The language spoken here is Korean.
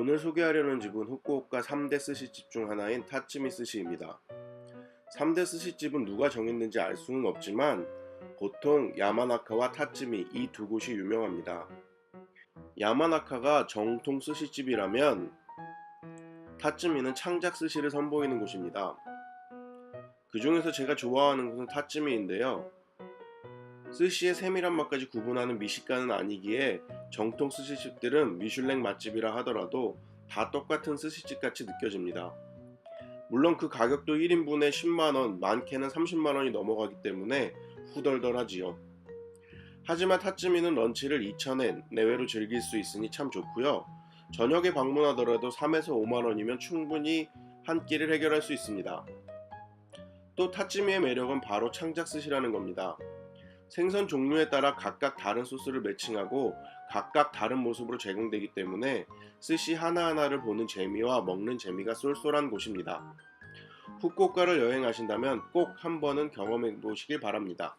오늘 소개하려는 집은 후쿠오카 3대 스시집 중 하나인 타츠미 스시입니다. 3대 스시집은 누가 정했는지 알 수는 없지만 보통 야마나카와 타츠미 이 두 곳이 유명합니다. 야마나카가 정통 스시집이라면 타츠미는 창작 스시를 선보이는 곳입니다. 그 중에서 제가 좋아하는 곳은 타츠미인데요. 스시의 세밀한 맛까지 구분하는 미식가는 아니기에 정통 스시집들은 미슐랭 맛집이라 하더라도 다 똑같은 스시집 같이 느껴집니다. 물론 그 가격도 1인분에 10만원, 많게는 30만원이 넘어가기 때문에 후덜덜하지요. 하지만 타츠미는 런치를 2,000엔 내외로 즐길 수 있으니 참 좋고요. 저녁에 방문하더라도 3에서 5만원이면 충분히 한 끼를 해결할 수 있습니다. 또 타츠미의 매력은 바로 창작 스시라는 겁니다. 생선 종류에 따라 각각 다른 소스를 매칭하고 각각 다른 모습으로 제공되기 때문에 스시 하나하나를 보는 재미와 먹는 재미가 쏠쏠한 곳입니다. 후쿠오카를 여행하신다면 꼭 한 번은 경험해 보시길 바랍니다.